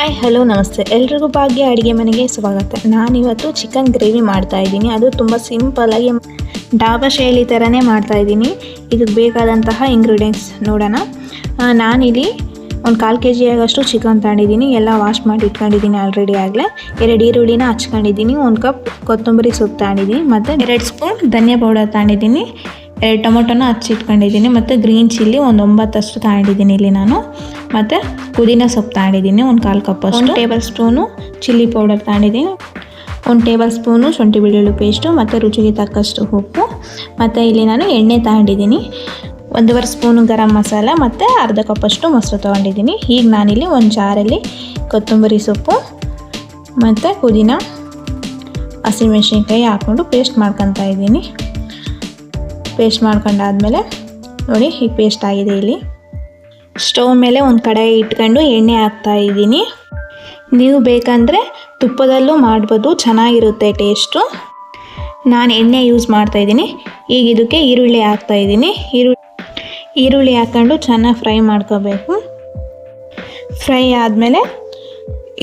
Hi hello ನಮಸ್ತೆ. ಎಲ್ರಿಗೂ ಭಾಗ್ಯ ಅಡುಗೆ ಮನೆಗೆ ಸ್ವಾಗತ. ನಾನಿವತ್ತು ಚಿಕನ್ ಗ್ರೇವಿ ಮಾಡ್ತಾ ಇದ್ದೀನಿ. ಅದು ತುಂಬ ಸಿಂಪಲ್ಲಾಗಿ ಡಾಬಾ ಶೈಲಿ ಥರನೇ ಮಾಡ್ತಾ ಇದ್ದೀನಿ. ಇದಕ್ಕೆ ಬೇಕಾದಂತಹ ಇಂಗ್ರೀಡಿಯೆಂಟ್ಸ್ ನೋಡೋಣ. ನಾನಿಲ್ಲಿ ಒಂದು ಕಾಲು ಕೆ ಜಿ ಆಗಷ್ಟು ಚಿಕನ್ ತಗೊಂಡಿದ್ದೀನಿ. ಎಲ್ಲ ವಾಶ್ ಮಾಡಿ ಇಟ್ಕೊಂಡಿದ್ದೀನಿ ಆಲ್ರೆಡಿ ಆಗಲೇ. ಎರಡು ಈರುಳ್ಳಿನ ಹಚ್ಕೊಂಡಿದ್ದೀನಿ. ಒಂದು ಕಪ್ ಕೊತ್ತಂಬರಿ ಸೊಪ್ಪು ತಗೊಂಡಿದ್ದೀನಿ. ಮತ್ತು ಎರಡು ಸ್ಪೂನ್ ಧನಿಯಾ ಪೌಡರ್ ತಗೊಂಡಿದ್ದೀನಿ. ಎರಡು ಟೊಮೊಟೊನ ಹಚ್ಚಿಟ್ಕೊಂಡಿದ್ದೀನಿ ಮತ್ತು ಗ್ರೀನ್ ಚಿಲ್ಲಿ ಒಂದು ಒಂಬತ್ತಷ್ಟು ತಗೊಂಡಿದ್ದೀನಿ ಇಲ್ಲಿ ನಾನು. ಮತ್ತು ಪುದೀನ ಸೊಪ್ಪು ತಗೊಂಡಿದ್ದೀನಿ, ಒಂದು ಕಾಲು ಕಪ್ ಒಂದು ಟೇಬಲ್ ಸ್ಪೂನು ಚಿಲ್ಲಿ ಪೌಡರ್ ತಗೊಂಡಿದ್ದೀನಿ. ಒಂದು ಟೇಬಲ್ ಸ್ಪೂನು ಶುಂಠಿ ಬೆಳ್ಳುಳ್ಳಿ ಪೇಸ್ಟು ಮತ್ತು ರುಚಿಗೆ ತಕ್ಕಷ್ಟು ಉಪ್ಪು. ಮತ್ತು ಇಲ್ಲಿ ನಾನು ಎಣ್ಣೆ ತಗೊಂಡಿದ್ದೀನಿ. ಒಂದೂವರೆ ಸ್ಪೂನು ಗರಂ ಮಸಾಲ ಮತ್ತು ಅರ್ಧ ಕಪ್ಪಷ್ಟು ಮೊಸರು ತೊಗೊಂಡಿದ್ದೀನಿ. ಈಗ ನಾನಿಲ್ಲಿ ಒಂದು ಜಾರಲ್ಲಿ ಕೊತ್ತಂಬರಿ ಸೊಪ್ಪು ಮತ್ತು ಪುದೀನ ಹಸಿಮೆಣಸಿನ್ಕಾಯಿ ಹಾಕ್ಕೊಂಡು ಪೇಸ್ಟ್ ಮಾಡ್ಕೊತಾ ಇದ್ದೀನಿ. ಪೇಸ್ಟ್ ಮಾಡ್ಕೊಂಡಾದ್ಮೇಲೆ ನೋಡಿ ಈ ಪೇಸ್ಟ್ ಆಗಿದೆ ಇಲ್ಲಿ. ಸ್ಟವ್ ಮೇಲೆ ಒಂದು ಕಡಾಯಿ ಇಟ್ಕೊಂಡು ಎಣ್ಣೆ ಹಾಕ್ತಾ ಇದ್ದೀನಿ. ನೀವು ಬೇಕಂದರೆ ತುಪ್ಪದಲ್ಲೂ ಮಾಡ್ಬೋದು, ಚೆನ್ನಾಗಿರುತ್ತೆ ಟೇಸ್ಟು ನಾನು ಎಣ್ಣೆ ಯೂಸ್ ಮಾಡ್ತಾ ಇದ್ದೀನಿ. ಈಗ ಇದಕ್ಕೆ ಈರುಳ್ಳಿ ಹಾಕ್ತಾ ಇದ್ದೀನಿ. ಈರುಳ್ಳಿ ಈರುಳ್ಳಿ ಹಾಕ್ಕೊಂಡು ಚೆನ್ನಾಗಿ ಫ್ರೈ ಮಾಡ್ಕೋಬೇಕು. ಫ್ರೈ ಆದಮೇಲೆ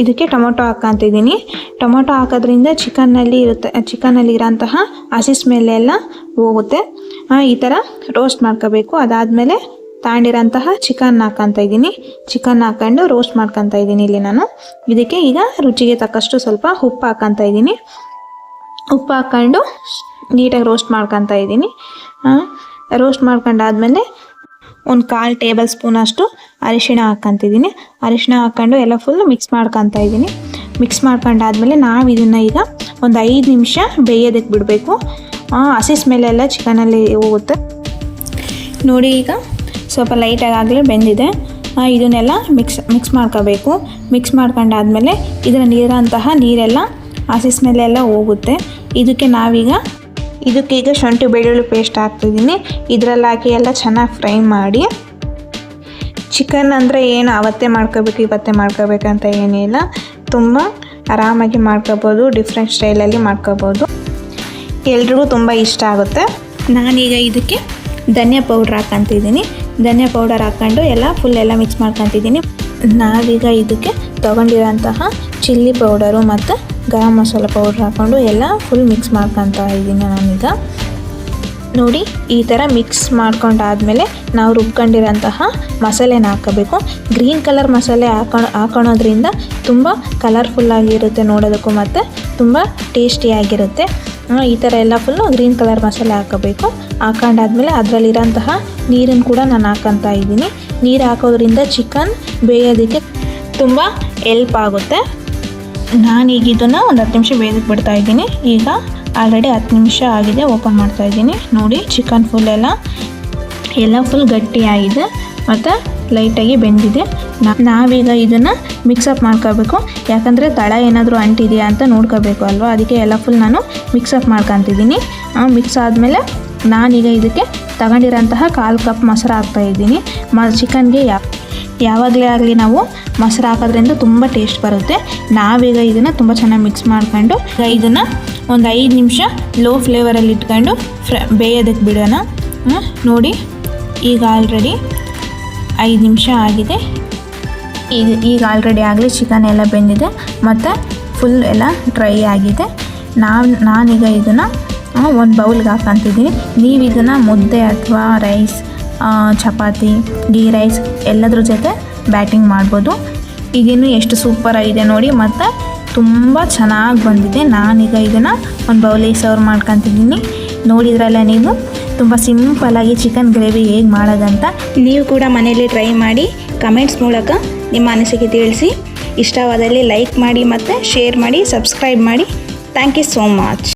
ಇದಕ್ಕೆ ಟೊಮೊಟೊ ಹಾಕ್ಕೊಂತಿದ್ದೀನಿ ಟೊಮೊಟೊ ಹಾಕೋದ್ರಿಂದ ಚಿಕನ್ನಲ್ಲಿ ಇರುತ್ತೆ ಚಿಕನಲ್ಲಿ ಇರೋಂತಹ ಹಸಿ ಸ್ಮೆಲ್ ಎಲ್ಲ ಹೋಗುತ್ತೆ. ಈ ಥರ ರೋಸ್ಟ್ ಮಾಡ್ಕೋಬೇಕು. ಅದಾದಮೇಲೆ ತಗೊಂಡಿರೋಂತಹ ಚಿಕನ್ ಹಾಕ್ಕೊಂತ ಇದ್ದೀನಿ. ಚಿಕನ್ ಹಾಕ್ಕೊಂಡು ರೋಸ್ಟ್ ಮಾಡ್ಕೊತ ಇದ್ದೀನಿ ಇಲ್ಲಿ ನಾನು. ಇದಕ್ಕೆ ಈಗ ರುಚಿಗೆ ತಕ್ಕಷ್ಟು ಸ್ವಲ್ಪ ಉಪ್ಪು ಹಾಕ್ಕೊಂತ ಇದ್ದೀನಿ. ಉಪ್ಪು ಹಾಕ್ಕೊಂಡು ನೀಟಾಗಿ ರೋಸ್ಟ್ ಮಾಡ್ಕೊತ ಇದ್ದೀನಿ. ರೋಸ್ಟ್ ಮಾಡ್ಕೊಂಡಾದ್ಮೇಲೆ ಒಂದು ಕಾಲು ಟೇಬಲ್ ಸ್ಪೂನ್ ಅಷ್ಟು ಅರಿಶಿಣ ಹಾಕ್ಕೊಂತಿದ್ದೀನಿ ಅರಿಶಿಣ ಹಾಕ್ಕೊಂಡು ಎಲ್ಲ ಫುಲ್ ಮಿಕ್ಸ್ ಮಾಡ್ಕೊತಾ ಇದ್ದೀನಿ. ಮಿಕ್ಸ್ ಮಾಡ್ಕೊಂಡಾದ್ಮೇಲೆ ನಾವು ಇದನ್ನು ಈಗ ಒಂದು ಐದು ನಿಮಿಷ ಬೇಯೋದಕ್ಕೆ ಬಿಡಬೇಕು. ಹಸಿ ಸ್ಮೆಲ್ಲೆಲ್ಲ ಚಿಕನಲ್ಲಿ ಹೋಗುತ್ತೆ. ನೋಡಿ ಈಗ ಸ್ವಲ್ಪ ಲೈಟಾಗಿ ಆಗಲೇ ಬೆಂದಿದೆ. ಇದನ್ನೆಲ್ಲ ಮಿಕ್ಸ್ ಮಿಕ್ಸ್ ಮಾಡ್ಕೋಬೇಕು. ಮಿಕ್ಸ್ ಮಾಡ್ಕೊಂಡಾದ್ಮೇಲೆ ಇದರ ನೀರಂತಹ ನೀರೆಲ್ಲ ಹಸಿ ಸ್ಮೆಲ್ಲೆಲ್ಲ ಹೋಗುತ್ತೆ. ಇದಕ್ಕೆ ನಾವೀಗ ಇದಕ್ಕೆ ಈಗ ಶುಂಠಿ ಬೆಳ್ಳುಳ್ಳಿ ಪೇಸ್ಟ್ ಹಾಕ್ತಿದ್ದೀನಿ. ಇದರಲ್ಲಿ ಹಾಕಿ ಎಲ್ಲ ಚೆನ್ನಾಗಿ ಫ್ರೈ ಮಾಡಿ. ಚಿಕನ್ ಅಂದರೆ ಏನು ಅವತ್ತೇ ಮಾಡ್ಕೋಬೇಕು, ಇವತ್ತೇ ಮಾಡ್ಕೋಬೇಕಂತ ಏನಿಲ್ಲ ತುಂಬ ಆರಾಮಾಗಿ ಮಾಡ್ಕೋಬೋದು ಡಿಫ್ರೆಂಟ್ ಸ್ಟೈಲಲ್ಲಿ ಮಾಡ್ಕೋಬೋದು. ಎಲ್ರಿಗೂ ತುಂಬ ಇಷ್ಟ ಆಗುತ್ತೆ. ನಾನೀಗ ಇದಕ್ಕೆ ಧನಿಯಾ ಪೌಡ್ರ್ ಹಾಕ್ಕೊಂತಿದ್ದೀನಿ ಧನಿಯಾ ಪೌಡರ್ ಹಾಕ್ಕೊಂಡು ಎಲ್ಲ ಫುಲ್ ಎಲ್ಲ ಮಿಕ್ಸ್ ಮಾಡ್ಕೊತಿದ್ದೀನಿ. ನಾವೀಗ ಇದಕ್ಕೆ ತೊಗೊಂಡಿರೋಂತಹ ಚಿಲ್ಲಿ ಪೌಡರು ಮತ್ತು ಗರಂ ಮಸಾಲ ಪೌಡ್ರ್ ಹಾಕ್ಕೊಂಡು ಎಲ್ಲ ಫುಲ್ ಮಿಕ್ಸ್ ಮಾಡ್ಕೊತಾ ಇದ್ದೀನಿ ನಾನೀಗ. ನೋಡಿ, ಈ ಥರ ಮಿಕ್ಸ್ ಮಾಡ್ಕೊಂಡಾದ್ಮೇಲೆ ನಾವು ರುಬ್ಕೊಂಡಿರೋಂತಹ ಮಸಾಲೆನ ಹಾಕೋಬೇಕು. ಗ್ರೀನ್ ಕಲರ್ ಮಸಾಲೆ ಹಾಕೊಂಡು ಹಾಕೊಳೋದ್ರಿಂದ ತುಂಬ ಕಲರ್ಫುಲ್ಲಾಗಿರುತ್ತೆ ನೋಡೋದಕ್ಕೂ ಮತ್ತು, ತುಂಬ ಟೇಸ್ಟಿಯಾಗಿರುತ್ತೆ ಈ ಥರ ಎಲ್ಲ ಫುಲ್ಲು ಗ್ರೀನ್ ಕಲರ್ ಮಸಾಲೆ ಹಾಕೋಬೇಕು. ಹಾಕೊಂಡಾದ್ಮೇಲೆ ಅದರಲ್ಲಿರೋಂತಹ ನೀರನ್ನು ಕೂಡ ನಾನು ಹಾಕೊತಾ ಇದ್ದೀನಿ. ನೀರು ಹಾಕೋದ್ರಿಂದ ಚಿಕನ್ ಬೇಯೋದಕ್ಕೆ ತುಂಬ ಎಲ್ಪ್ ಆಗುತ್ತೆ. ನಾನೀಗ ಇದನ್ನು ಒಂದು ಹತ್ತು ನಿಮಿಷ ಬೇಯಿಸಿ ಬಿಡ್ತಾ ಇದ್ದೀನಿ. ಈಗ ಆಲ್ರೆಡಿ ಹತ್ತು ನಿಮಿಷ ಆಗಿದೆ ಓಪನ್ ಮಾಡ್ತಾ ಇದ್ದೀನಿ. ನೋಡಿ ಚಿಕನ್ ಫುಲ್ ಎಲ್ಲ. ಎಲ್ಲ ಫುಲ್ ಗಟ್ಟಿಯಾಗಿದೆ. ಮತ್ತು ಲೈಟಾಗಿ ಬೆಂದಿದೆ. ನಾವೀಗ ಇದನ್ನು ಮಿಕ್ಸಪ್ ಮಾಡ್ಕೋಬೇಕು ಯಾಕಂದರೆ ತಳ ಏನಾದರೂ ಅಂಟಿದೆಯಾ ಅಂತ ನೋಡ್ಕೋಬೇಕು ಅಲ್ವಾ? ಅದಕ್ಕೆ ಎಲ್ಲ ಫುಲ್ ನಾನು ಮಿಕ್ಸಪ್ ಮಾಡ್ಕೊತಿದ್ದೀನಿ. ಮಿಕ್ಸ್ ಆದಮೇಲೆ ನಾನೀಗ ಇದಕ್ಕೆ ತಗೊಂಡಿರೋಂತಹ ಕಾಲು ಕಪ್ ಮೊಸರು ಹಾಕ್ತಾಯಿದ್ದೀನಿ ಮ ಚಿಕನ್ಗೆ ಯಾ ಯಾವಾಗಲೇ ಆಗಲಿ ನಾವು ಮೊಸರು ಹಾಕೋದ್ರಿಂದ ತುಂಬ ಟೇಸ್ಟ್ ಬರುತ್ತೆ. ನಾವೀಗ ಇದನ್ನು ತುಂಬ ಚೆನ್ನಾಗಿ ಮಿಕ್ಸ್ ಮಾಡ್ಕೊಂಡು ಇದನ್ನು ಒಂದು ಐದು ನಿಮಿಷ ಲೋ ಫ್ಲೇವರಲ್ಲಿ ಇಟ್ಕೊಂಡು ಫ್ರ ಬೇಯೋದಕ್ಕೆ ಬಿಡೋಣ. ನೋಡಿ, ಈಗ ಆಲ್ರೆಡಿ ಐದು ನಿಮಿಷ ಆಗಿದೆ. ಈಗ ಈಗ ಆಲ್ರೆಡಿ ಆಗಲಿ ಚಿಕನ್ ಎಲ್ಲ ಬೆಂದಿದೆ, ಮತ್ತು ಫುಲ್ ಎಲ್ಲ ಡ್ರೈ ಆಗಿದೆ. ನಾವು, ನಾನೀಗ ಇದನ್ನು ಒಂದು ಬೌಲ್ಗೆ ಹಾಕ್ಕೊಂತಿದ್ದೀನಿ ನೀವು ಇದನ್ನು ಮುದ್ದೆ ಅಥವಾ ರೈಸ್ ಚಪಾತಿ ಗೀ ರೈಸ್ ಎಲ್ಲದ್ರ ಜೊತೆ ಬ್ಯಾಟಿಂಗ್ ಮಾಡ್ಬೋದು. ಈಗಿನ್ನು ಎಷ್ಟು ಸೂಪರ್ ಆಗಿದೆ ನೋಡಿ, ಮತ್ತು ತುಂಬ ಚೆನ್ನಾಗಿ ಬಂದಿದೆ. ನಾನೀಗ ಇದನ್ನು ಒಂದು ಬೌಲಿ ಸರ್ವ್ ಮಾಡ್ಕೊತಿದ್ದೀನಿ. ನೋಡಿದ್ರಲ್ಲ ನೀವು? ತುಂಬ ಸಿಂಪಲಾಗಿ ಚಿಕನ್ ಗ್ರೇವಿ ಹೇಗೆ ಮಾಡೋದಂತ ನೀವು ಕೂಡ ಮನೆಯಲ್ಲಿ ಟ್ರೈ ಮಾಡಿ ಕಮೆಂಟ್ಸ್ ಮೂಲಕ ನಿಮ್ಮ ಅನಿಸಿಕೆ ತಿಳಿಸಿ. ಇಷ್ಟವಾದಲ್ಲಿ ಲೈಕ್ ಮಾಡಿ ಮತ್ತು ಶೇರ್ ಮಾಡಿ ಸಬ್ಸ್ಕ್ರೈಬ್ ಮಾಡಿ. Thank you so much